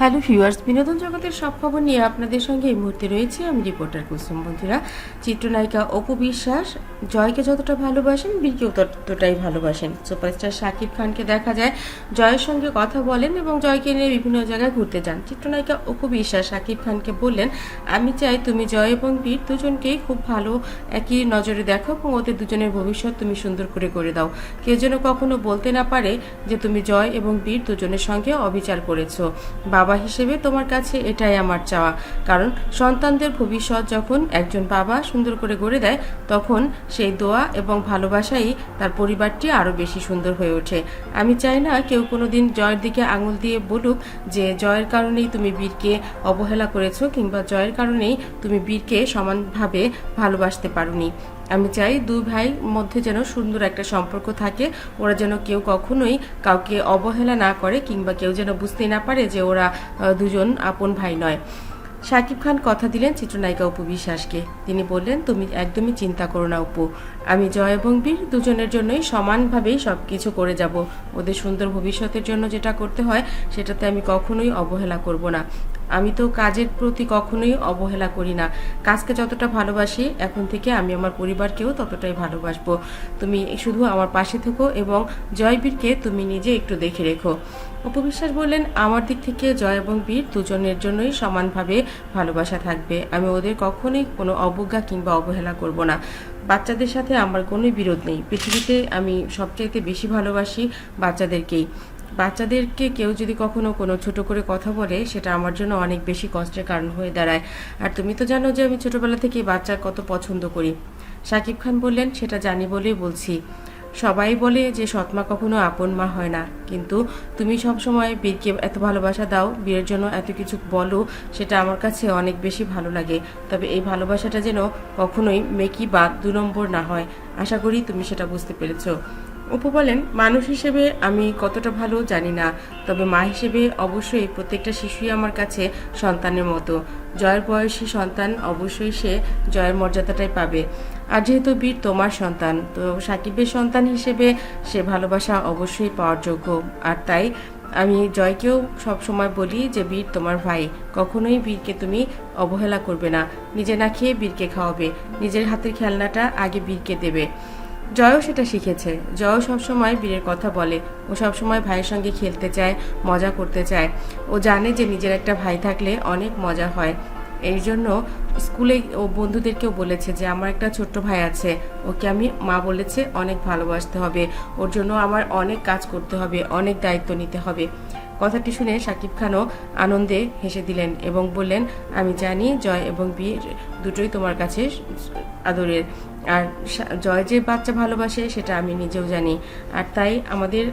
Hello viewers, বিনোদন জগতের সব খবর নিয়ে আপনাদের সঙ্গে এই মুহূর্তে রয়েছে। আমি রিপোর্টার কুসুম বন্ধুরা। চিত্রনায়িকা অপু বিশ্বাস, জয়কে যতটা ভালোবাসেন বীরকেও ততটাই ভালোবাসেন। সুপারস্টার শাকিব খানকে দেখা যায়, জয়ের সঙ্গে কথা বলেন এবং জয়কে নিয়ে বিভিন্ন জায়গায় ঘুরতে যান। চিত্রনায়িকা অপু বিশ্বাস, শাকিব খানকে বললেন, আমি চাই তুমি জয় এবং বীর দুজনকেই খুব ভালো একই নজরে দেখো এবং ওদের দুজনের ভবিষ্যৎ তুমি সুন্দর করে করে দাও। কেউ যেন কখনো বলতে না পারে যে তুমি জয় এবং বীর দুজনের সঙ্গে অবিচার করেছ। বাবা হিসেবে তোমার কাছে এটাই আমার চাওয়া। কারণ সন্তানদের ভবিষ্যৎ যখন একজন বাবা সুন্দর করে গড়ে দেয়, তখন সেই দোয়া এবং ভালোবাসাই তার পরিবারটি আরও বেশি সুন্দর হয়ে ওঠে। আমি চাই না কেউ কোনো দিন জয়ের দিকে আঙুল দিয়ে বলুক যে, জয়ের কারণেই তুমি বীরকে অবহেলা করেছ কিংবা জয়ের কারণেই তুমি বীরকে সমানভাবে ভালোবাসতে পারোনি। আমি চাই দুই ভাই মধ্যে যেন সুন্দর একটা সম্পর্ক থাকে। ওরা যেন কেউ কখনোই কাউকে অবহেলা না করে কিংবা কেউ যেন বুঝতে না পারে যে ওরা দুজন আপন ভাই নয়। শাকিব খান কথা দিলেন চিত্রনায়িকা অপু বিশ্বাসকে। তিনি বললেন, তুমি একদমই চিন্তা করো না অপু। আমি জয় এবং বীর দুজনের জন্যই সমানভাবেই সব কিছু করে যাব। ওদের সুন্দর ভবিষ্যতের জন্য যেটা করতে হয়, সেটাতে আমি কখনোই অবহেলা করব না। আমি তো কাজের প্রতি কখনোই অবহেলা করি না। কাজকে যতটা ভালোবাসি, এখন থেকে আমি আমার পরিবারকেও ততটাই ভালোবাসবো। তুমি শুধু আমার পাশে থেকো এবং জয়বীরকে তুমি নিজে একটু দেখে রেখো। অপবিশ্বাস বললেন, আমার দিক থেকে জয় এবং বীর দুজনের জন্যই সমানভাবে ভালোবাসা থাকবে। আমি ওদের কখনোই কোনো অবজ্ঞা কিংবা অবহেলা করব না। বাচ্চাদের সাথে আমার কোনো বিরোধ নেই। পৃথিবীতে আমি সবচাইতে বেশি ভালোবাসি বাচ্চাদেরকেই। বাচ্চাদেরকে কেউ যদি কখনো কোনো ছোট করে কথা বলে, সেটা আমার জন্য অনেক বেশি কষ্টের কারণ হয়ে দাঁড়ায়। আর তুমি তো জানো যে আমি ছোটবেলা থেকেই বাচ্চা কত পছন্দ করি। শাকিব খান বললেন, সেটা জানি বলেই বলছি। সবাই বলে যে সৎমা কখনো আপন মা হয় না। কিন্তু তুমি সব সময় বীরকে এত ভালোবাসা দাও, বীরের জন্য এত কিছু বলো, সেটা আমার কাছে অনেক বেশি ভালো লাগে। তবে এই ভালোবাসাটা যেন কখনোই মেকি বা দু নম্বর না হয়। আশা করি তুমি সেটা বুঝতে পেরেছ। অপু বলেন, মানুষ হিসেবে আমি কতটা ভালো জানি না, তবে মা হিসেবে অবশ্যই প্রত্যেকটা শিশুই আমার কাছে সন্তানের মতো। জয়ের বয়সী সন্তান অবশ্যই সে জয়ের মর্যাদাটাই পাবে। আর যেহেতু বীর তোমার সন্তান, তো সাকিবের সন্তান হিসেবে সে ভালোবাসা অবশ্যই পাওয়ার যোগ্য। আর তাই আমি জয়কেও সব সময় বলি যে, বীর তোমার ভাই, কখনোই বীরকে তুমি অবহেলা করবে না। নিজে না খেয়ে বীরকে খাওয়াবে। নিজের হাতের খেলনাটা আগে বীরকে দেবে। জয়ও সেটা শিখেছে। জয়ও সবসময় বীরের কথা বলে। ও সবসময় ভাইয়ের সঙ্গে খেলতে চায়, মজা করতে চায়। ও জানে যে নিজের একটা ভাই থাকলে অনেক মজা হয়। এই জন্য স্কুলে ও বন্ধুদেরকেও বলেছে যে, আমার একটা ছোট্ট ভাই আছে, ওকে আমি মা বলেছে অনেক ভালোবাসতে হবে। ওর জন্য আমার অনেক কাজ করতে হবে, অনেক দায়িত্ব নিতে হবে। কথাটি শুনে শাকিব খানও আনন্দে হেসে দিলেন এবং বললেন, আমি জানি জয় এবং বীর দুটোই তোমার কাছে আদরের। আর জয় যে বাচ্চা ভালোবাসে সেটা আমি নিজেও জানি। আর তাই আমাদের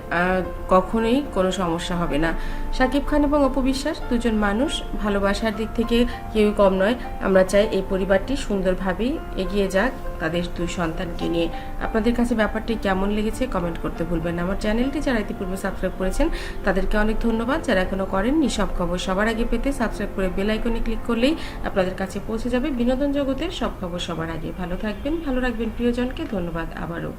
কখনোই কোনো সমস্যা হবে না। শাকিব খান এবং অপবিশ্বাস দুজন মানুষ ভালোবাসার দিক থেকে কেউই কম নয়। আমরা চাই এই পরিবারটি সুন্দরভাবেই এগিয়ে যাক তাদের দুই সন্তানকে নিয়ে। আপনাদের কাছে ব্যাপারটি কেমন লেগেছে কমেন্ট করতে ভুলবেন না। আমার চ্যানেলটি যারা ইতিপূর্বে সাবস্ক্রাইব করেছেন, তাদেরকে অনেক ধন্যবাদ। যারা এখনও করেননি, সব খবর সবার আগে পেতে সাবস্ক্রাইব করে বেল আইকনে ক্লিক করলেই আপনাদের কাছে পৌঁছে যাবে বিনোদন জগতের সব খবর সবার আগে। ভালো থাকবেন, ভালো রাখবেন প্রিয়জনকে। ধন্যবাদ আবারও।